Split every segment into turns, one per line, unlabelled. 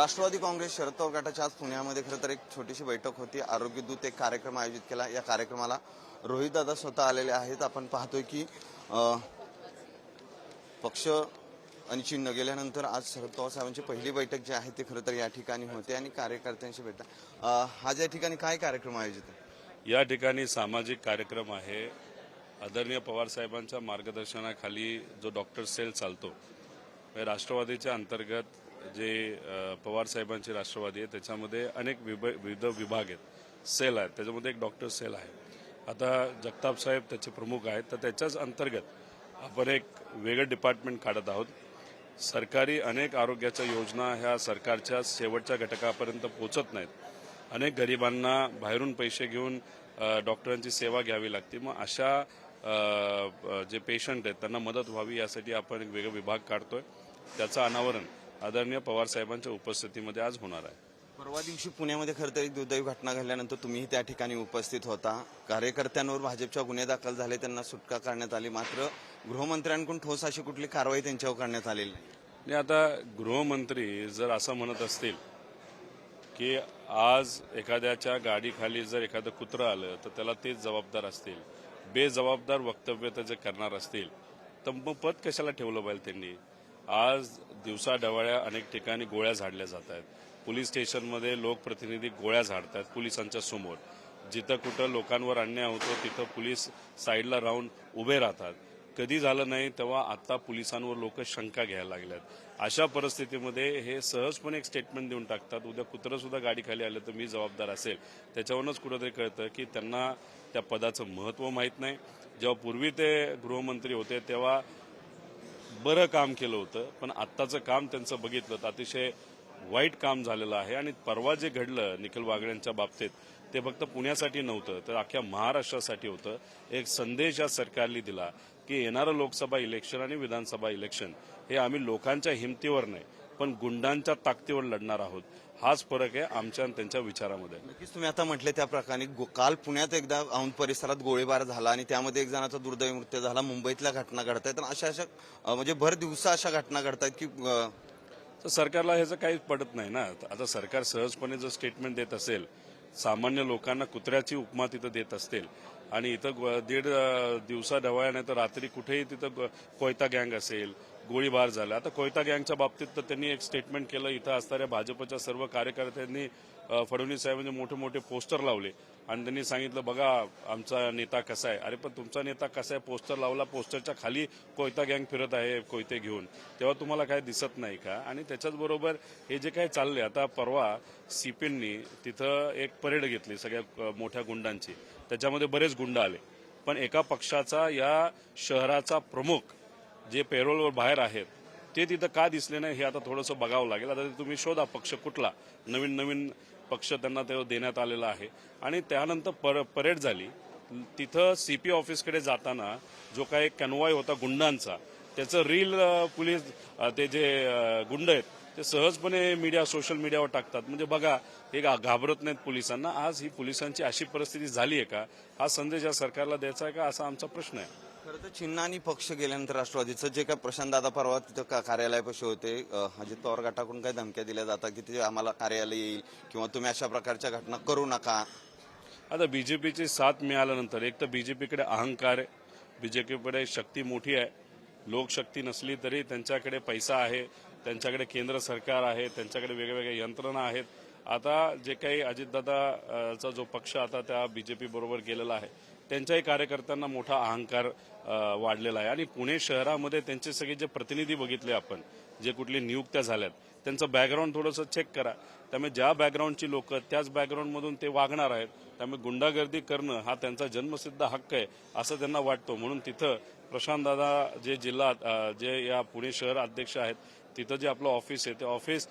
राष्ट्रवादी काँग्रेस शरद पवार गटाच्या आज पुण्यामध्ये खरं तर एक छोटीशी बैठक होती. आरोग्य दूत एक कार्यक्रम आयोजित केला. या कार्यक्रमाला रोहित दादा स्वतः आलेले आहेत. आपण पाहतोय की पक्ष आणि चिन्ह गेल्यानंतर आज शरद पवार साहेबांची पहिली बैठक जी आहे ती खरं तर या ठिकाणी होते आणि कार्यकर्त्यांशी भेटतात. आज या ठिकाणी काय कार्यक्रम आयोजित आहे?
या ठिकाणी सामाजिक कार्यक्रम आहे. आदरणीय पवार साहेबांच्या मार्गदर्शनाखाली जो डॉक्टर सेल चालतो राष्ट्रवादीच्या अंतर्गत जे पवार साहेबांचे राष्ट्रवादी आहे त्याच्यामध्ये अनेक विभ विविध विभाग आहेत. सेल आहेत. त्याच्यामध्ये एक डॉक्टर सेल आहे. आता जगताप साहेब त्याचे प्रमुख आहेत. तर त्याच्याच अंतर्गत आपण एक वेगळं डिपार्टमेंट काढत आहोत. सरकारी अनेक आरोग्याच्या योजना ह्या सरकारच्या शेवटच्या घटकापर्यंत पोचत नाहीत. अनेक गरिबांना बाहेरून पैसे घेऊन डॉक्टरांची सेवा घ्यावी लागते. मग अशा जे पेशंट आहेत त्यांना मदत व्हावी यासाठी आपण एक वेगळा विभाग काढतोय. त्याचं अनावरण आदरणीय पवार साहेबांच्या उपस्थितीमध्ये आज होणार आहे.
परवा दिवशी पुण्यामध्ये खरं तर एक दुर्दैवी घटना घडल्यानंतर तुम्ही त्या ठिकाणी उपस्थित होता. कार्यकर्त्यांवर भाजपच्या गुन्हे दाखल झाले त्यांना सुटका करण्यात आली. मात्र गृहमंत्र्यांकडून ठोस अशी कुठली कारवाई त्यांच्यावर करण्यात आलेली नाही.
आता गृहमंत्री जर असं म्हणत असतील की आज एखाद्याच्या गाडीखाली जर एखादं कुत्रं आलं तर त्याला तेच जबाबदार असतील. बेजबाबदार वक्तव्य ते जे करणार असतील तर मग पद कशाला ठेवलं पाहिजे त्यांनी? आज दिवसाढवाळ्या अनेक ठिकाणी गोळ्या झाडल्या जात आहेत. पोलीस स्टेशनमध्ये लोकप्रतिनिधी गोळ्या झाडतात पोलिसांच्या समोर. जिथं कुठं लोकांवर अन्याय होतो तिथं पोलीस साईडला राहून उभे राहतात. कधी झालं नाही तेव्हा आता पोलिसांवर लोक शंका घ्यायला लागल्यात. अशा परिस्थितीमध्ये हे सहजपणे एक स्टेटमेंट देऊन टाकतात. उद्या कुत्रं सुद्धा गाडीखाली आलं तर मी जबाबदार असेल. त्याच्यावरूनच कुठंतरी कळतं की त्यांना त्या पदाचं महत्त्व माहीत नाही. जेव्हा पूर्वी ते गृहमंत्री होते तेव्हा बरं काम केलं होतं पण आत्ताचं काम त्यांचं बघितलं तर अतिशय वाईट काम झालेलं आहे. आणि परवा जे घडलं निखिल वागड्यांच्या बाबतीत ते फक्त पुण्यासाठी नव्हतं तर अख्ख्या महाराष्ट्रासाठी होतं. एक संदेश या सरकारने दिला की येणारं लोकसभा इलेक्शन आणि विधानसभा इलेक्शन हे आम्ही लोकांच्या हिमतीवर नाही पण गुंडांच्या ताकदीवर लढणार आहोत. हाच फरक आहे आमच्या आणि त्यांच्या विचारामध्ये.
नक्कीच तुम्ही आता म्हटले त्या प्रकारे काल पुण्यात एकदा औंध परिसरात गोळीबार झाला आणि त्यामध्ये एक जणाचा दुर्दैवी मृत्यू झाला. मुंबईतल्या घटना घडत आहेत अशा अशा म्हणजे भर दिवसा अशा घटना घडत आहेत की
तर सरकारला ह्याचं काहीच पडत नाही ना. आता सरकार सहजपणे जर स्टेटमेंट देत असेल सामान्य लोकांना कुत्र्याची उपमा तिथं देत असतील आणि इथं ग- दीड दिवसा डवाळ्या नाही तर रात्री कुठेही तिथं ग- कोयता गँग असेल गोळीबार झाला. आता कोयता गँगच्या बाबतीत तर त्यांनी एक स्टेटमेंट केलं इथं असणाऱ्या भाजपच्या सर्व कार्यकर्त्यांनी फडणवीस साहेबांचे मोठे मोठे पोस्टर लावले. आणि त्यांनी सांगितलं बघा आमचा नेता कसा आहे. अरे पण तुमचा नेता कसा आहे? पोस्टर लावला पोस्टरच्या खाली कोयता गँग फिरत आहे कोयते घेऊन. तेव्हा तुम्हाला काय दिसत नाही का? आणि त्याच्याचबरोबर हे जे काही चालले आता परवा सीपींनी तिथं एक परेड घेतली सगळ्या मोठ्या गुंडांची. त्याच्यामध्ये बरेच गुंड आले. पण एका पक्षाचा या शहराचा प्रमुख जे पेरोलवर बाहेर आहेत ते तिथं का दिसले नाही हे आता थोडंसं बघावं लागेल. आता ते तुम्ही शोधा पक्ष कुठला. नवीन नवीन पक्ष त्यांना ते देण्यात आलेला आहे. आणि त्यानंतर पर परेड झाली. तिथं सीपी ऑफिसकडे जाताना जो काही कॅनवाय होता गुंडांचा त्याचं रील पोलीस ते जे गुंड आहेत ते सहजपणे मीडिया सोशल मीडियावर टाकतात. म्हणजे बघा हे घाबरत नाहीत पोलिसांना. आज ही पोलिसांची अशी परिस्थिती झाली आहे का? हा संदेश या सरकारला द्यायचा आहे का? असा आमचा प्रश्न आहे.
खरं तर चिन्ह आणि पक्ष गेल्यानंतर राष्ट्रवादीचं जे काय प्रशांत दादा परवा तिथं का- कार्यालयापाशी होते अजित पवार गटाकडून काही धमक्या दिल्या जातात की ते आम्हाला कार्यालय येईल किंवा तुम्ही अशा प्रकारच्या घटना करू नका.
आता बीजेपीची साथ मिळाल्यानंतर एक तर बीजेपीकडे अहंकार आहे बीजेपीकडे शक्ती मोठी आहे. लोकशक्ती नसली तरी त्यांच्याकडे पैसा आहे त्यांच्याकडे केंद्र सरकार आहे त्यांच्याकडे वेगवेगळ्या यंत्रणा आहेत. आता जे काही अजितदादाचा जो पक्ष आता त्या बीजेपी बरोबर गेलेला आहे त्यांच्याही कार्यकर्त्यांना मोठा अहंकार वाढलेला आहे. आणि पुणे शहरामध्ये त्यांचे सगळे जे प्रतिनिधी बघितले आपण जे कुठली नियुक्त्या झाल्यात त्यांचं बॅकग्राऊंड थोडंसं चेक करा. त्यामुळे ज्या बॅकग्राऊंडची लोक त्याच बॅकग्राऊंडमधून ते वागणार आहेत. त्यामुळे गुंडागर्दी करणं हा त्यांचा जन्मसिद्ध हक्क आहे असं त्यांना वाटतो. म्हणून तिथं प्रशांत दादा जे जिल्हा जे या पुणे शहर अध्यक्ष आहेत तिथं जे आपलं ऑफिस आहे ते ऑफिस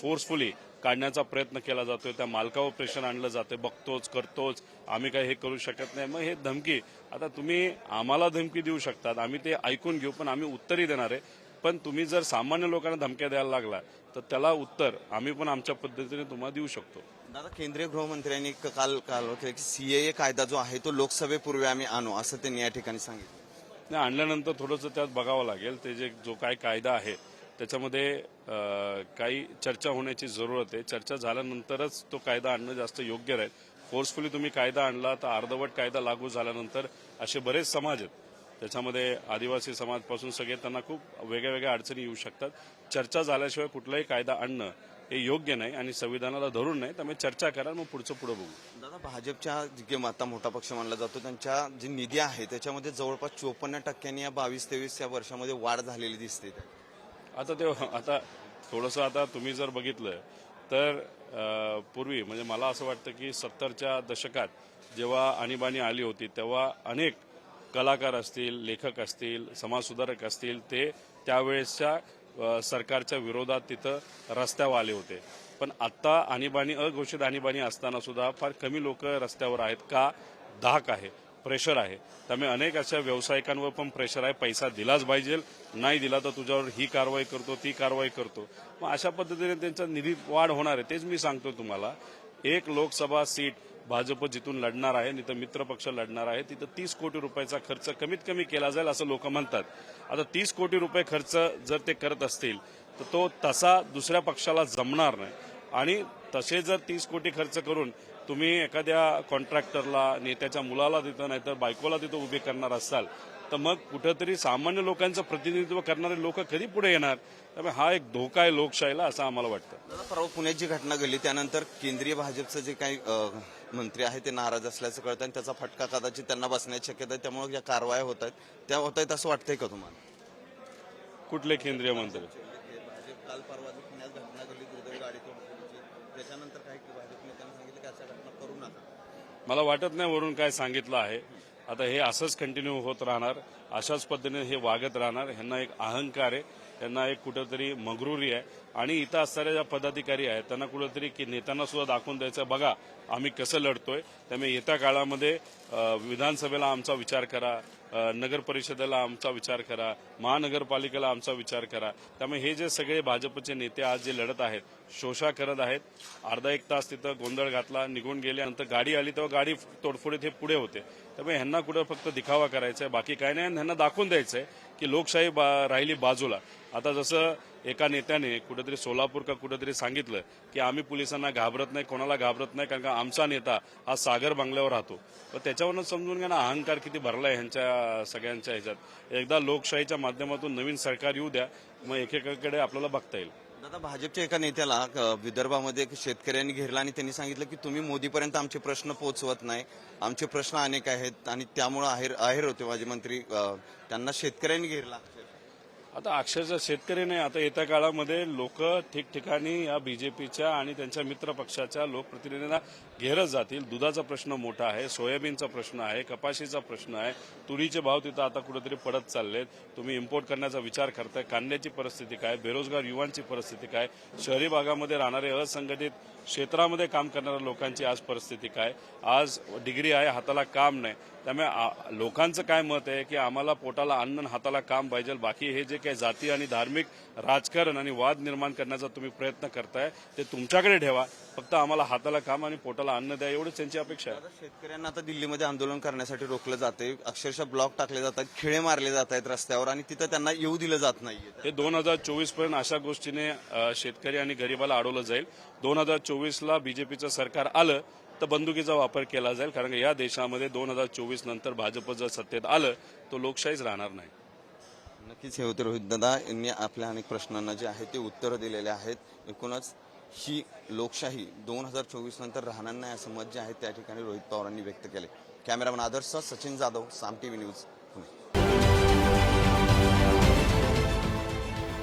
फोर्सफुली काढण्याचा प्रयत्न केला जातोय. त्या मालकावर प्रेशर आणलं जाते बघतोच करतोच. आम्ही काही हे करू शकत नाही. मग हे धमकी आता तुम्ही आम्हाला धमकी देऊ शकतात. आम्ही ते ऐकून घेऊ पण आम्ही उत्तरही देणार आहे. पण तुम्ही जर सामान्य लोकांना धमक्या द्यायला लागला तर त्याला उत्तर आम्ही पण आमच्या पद्धतीने तुम्हाला देऊ शकतो.
दादा केंद्रीय गृहमंत्र्यांनी काल काल होते की सीएए कायदा जो आहे तो लोकसभेपूर्वी आम्ही आणू असं त्यांनी या ठिकाणी सांगितलं.
नाही आणल्यानंतर थोडंसं त्यात बघावं लागेल. ते जे जो काय कायदा आहे त्याच्यामध्ये काही चर्चा होण्याची जरूरत आहे. चर्चा झाल्यानंतरच तो कायदा आणणं जास्त योग्य राहील. फोर्सफुली तुम्ही कायदा आणला तर अर्धवट कायदा लागू झाल्यानंतर असे बरेच समाज आहेत. त्याच्यामध्ये आदिवासी समाजपासून सगळे त्यांना खूप वेगळ्या वेगळ्या अडचणी येऊ शकतात. चर्चा झाल्याशिवाय कुठलाही कायदा आणणं हे योग्य नाही आणि संविधानाला धरून नाही त्यामुळे चर्चा करा मग पुढचं पुढं बघू.
दादा भाजपच्या जे आता मोठा पक्ष मानला जातो त्यांच्या जी निधी आहे त्याच्यामध्ये जवळपास चोपन्न टक्क्यांनी या बावीस तेवीस या वर्षामध्ये वाढ झालेली दिसते.
आता ते आता थोडंसं आता तुम्ही जर बघितलं तर पूर्वी म्हणजे मला असं वाटतं की सत्तरच्या दशकात जेव्हा आणीबाणी आली होती तेव्हा अनेक कलाकार असतील लेखक असतील समाजसुधारक असतील ते त्यावेळेसच्या सरकारच्या विरोधात तिथं रस्त्यावर आले होते. पण आत्ता आणीबाणी अघोषित आणीबाणी असताना सुद्धा फार कमी लोक रस्त्यावर आहेत का? धाक आहे प्रेशर आहे. त्यामुळे अनेक अशा व्यावसायिकांवर पण प्रेशर आहे. पैसा दिलाच पाहिजे नाही दिला तर तुझ्यावर ही कारवाई करतो ती कारवाई करतो. मग अशा पद्धतीने त्यांचा निधी वाढ होणार आहे तेच मी सांगतो तुम्हाला. एक लोकसभा सीट भाजप जिथून लढणार आहे नाही तर लढणार आहे तिथं तीस कोटी रुपयाचा खर्च कमीत कमी केला जाईल असं लोक म्हणतात. आता तीस कोटी रुपये खर्च जर ते करत असतील तर तो तसा दुसऱ्या पक्षाला जमणार नाही. आणि तसे जर तीस कोटी खर्च करून तुम्ही एखाद्या कॉन्ट्रॅक्टरला नेत्याच्या मुलाला तिथं नाहीतर बायकोला तिथं उभे करणार असाल तर मग कुठंतरी सामान्य लोकांचं प्रतिनिधित्व करणारे लोक कधी पुढे येणार? त्यामुळे हा एक धोका आहे लोकशाहीला असं आम्हाला वाटतं.
दादा परवा पुण्यात जी घटना घडली त्यानंतर केंद्रीय भाजपचं जे काही मंत्री आहेत ते नाराज असल्याचं कळतं आणि त्याचा फटका कदाचित त्यांना बसण्याची शक्यता आहे. त्यामुळे ज्या कारवाया होत आहेत. त्या होत आहेत असं वाटतंय का तुम्हाला?
कुठले केंद्रीय मंत्री?
भाजप काल परवा जी पुण्यात घटना घडली दुर्दैवी गाडी तोडफोडीची त्याच्यानंतर काही भाजप नेत्यांनी सांगितलं की अशा घटना करू नका.
मला वाटत नाही वरून काय सांगितलं आहे. आता हे असंच कंटिन्यू होत राहणार. अशाच पद्धतीने हे वागत राहणार. ह्यांना एक अहंकार आहे. त्यांना एक कुठंतरी मगरुरी आहे. आणि इथं असणाऱ्या ज्या पदाधिकारी आहेत त्यांना कुठंतरी की नेत्यांना सुद्धा दाखवून द्यायचं बघा आम्ही कसं लढतोय. त्यामुळे येत्या काळामध्ये विधानसभेला आमचा विचार करा नगर परिषदेला आमचा विचार करा महानगरपालिकेला आमचा विचार करा. त्यामुळे हे जे सगळे भाजपचे नेते आज जे लढत आहेत शोषा करत आहेत अर्धा एक तास तिथं गोंधळ घातला निघून गेल्यानंतर गाडी आली तेव्हा गाडी तोडफोडीत हे पुढे होते. त्यामुळे ह्यांना कुठं फक्त दिखावा करायचा आहे बाकी काय नाही. आणि ह्यांना दाखवून द्यायचं आहे की लोकशाही बा- राहिली बाजूला. आता जसं एका नेत्याने कुठेतरी सोलापूर का कुठेतरी सांगितलं की आम्ही पोलिसांना घाबरत नाही कोणाला घाबरत नाही कारण का आमचा नेता हा सागर बंगल्यावर राहतो. तर त्याच्यावरनं समजून घ्या ना अहंकार किती भरलाय ह्यांच्या सगळ्यांच्या ह्याच्यात. एकदा लोकशाहीच्या माध्यमातून नवीन सरकार येऊ द्या मग एकेकाकडे आपल्याला बघता येईल.
दादा भाजपच्या एका नेत्याला विदर्भामध्ये शेतकऱ्यांनी घेरला आणि त्यांनी सांगितलं की तुम्ही मोदीपर्यंत आमचे प्रश्न पोहोचवत नाही. आमचे प्रश्न अनेक आहेत आणि त्यामुळे आहेर आहेर होते माझे मंत्री. त्यांना शेतकऱ्यांनी घेरला.
आता अक्षरशः शेतकरी नाही आता येत्या काळामध्ये लोक ठिकठिकाणी या बीजेपीच्या आणि त्यांच्या मित्र पक्षाच्या लोकप्रतिनिधींना घेरत जातील. दुधाचा प्रश्न मोठा आहे सोयाबीनचा प्रश्न आहे कपाशीचा प्रश्न आहे. तुरीचे भाव तिथं आता कुठेतरी पडत चाललेत. तुम्ही इम्पोर्ट करण्याचा विचार करताय. कांद्याची परिस्थिती काय? बेरोजगार युवांची परिस्थिती काय? शहरी भागामध्ये राहणारे असंघटित क्षेत्रामध्ये काम करणाऱ्या लोकांची आज परिस्थिती काय? आज डिग्री आहे हाताला काम नाही. त्यामुळे आ- लोकांचं काय मत आहे की आम्हाला पोटाला अन्न हाताला काम पाहिजे बाकी हे जे काही जाती आणि धार्मिक राजकारण आणि वाद निर्माण करण्याचा तुम्ही प्रयत्न करताय ते तुमच्याकडे ठेवा. फक्त आम्हाला हाताला काम आणि पोटाला अन्न द्या एवढीच त्यांची अपेक्षा आहे.
शेतकऱ्यांना आता दिल्लीमध्ये आंदोलन करण्यासाठी रोखलं जाते अक्षरशः ब्लॉक टाकले जातात खिळे मारले जात आहेत रस्त्यावर आणि तिथं त्यांना येऊ दिलं जात नाहीये.
हे दोन हजार चोवीसपर्यंत अशा गोष्टीने शेतकरी आणि गरिबाला अडवलं जाईल. दोन हजार चोवीसला बीजेपीचं सरकार आलं तर बंदुकीचा वापर केला जाईल कारण या देशामध्ये दोन हजार चोवीस नंतर भाजप जर सत्तेत आलं तो लोकशाहीच राहणार नाही.
नक्कीच हे होते रोहित दादा यांनी आपल्या अनेक प्रश्नांना जे आहे ते उत्तरं दिलेले आहेत. एकूणच ही लोकशाही दोन हजार चोवीस नंतर राहणार नाही असं मत जे आहे त्या ठिकाणी रोहित पवारांनी व्यक्त केले cameraman Adarsh Sachin Jadhav Saam TV news Pune.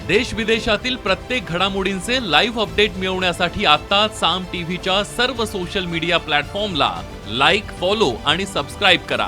देश विदेशातील प्रत्येक घडामोडींचे लाईव्ह अपडेट मिळवण्यासाठी आता साम टीव्हीच्या सर्व सोशल मीडिया प्लॅटफॉर्मला लाईक फॉलो आणि सबस्क्राईब करा.